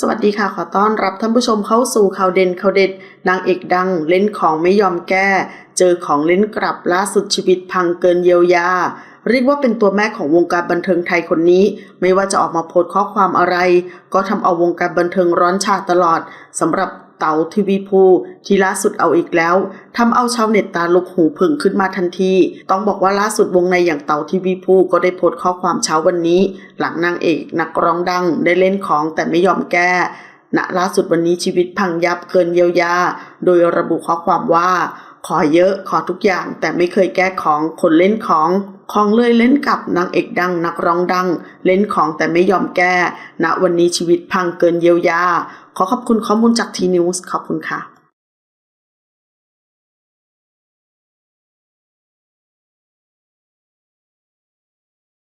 สวัสดีค่ะ ขอต้อนรับท่านผู้ชมเข้าสู่ข่าวเด่นข่าวเด็ด นางเอกดังเล่นของไม่ยอมแก้ เจอของเล่นกลับล่าสุดชีวิตพังเกินเยียวยา เรียกว่าเป็นตัวแม่ของวงการบันเทิงไทยคนนี้ ไม่ว่าจะออกมาโพสต์ข้อความอะไร ก็ทำเอาวงการบันเทิงร้อนชาตลอดสำหรับ เต๋าทีวีภูที่ล่าสุดเอาอีกแล้วทำเอาชาวเน็ตตาลุกหูผึ่งขึ้นมาทันที ต้องบอกว่าล่าสุดวงในอย่างเต๋าทีวีภูก็ได้โพสต์ข้อความเช้าวันนี้ หลังนางเอกนักร้องดังได้เล่นของแต่ไม่ยอมแก้ณล่าสุดวันนี้ชีวิตพังยับเกินเยียวยา โดยระบุข้อความว่า ขอเยอะขอทุกอย่างแต่ไม่เคยแก้ของคนเล่นของ ของเลยเล่นกับนางเอกดังนักร้องดัง เล่นของแต่ไม่ยอมแก้ณวันนี้ชีวิตพังเกินเยียวยา ขอขอบคุณข้อมูลจากทีนิวส์ขอบคุณค่ะ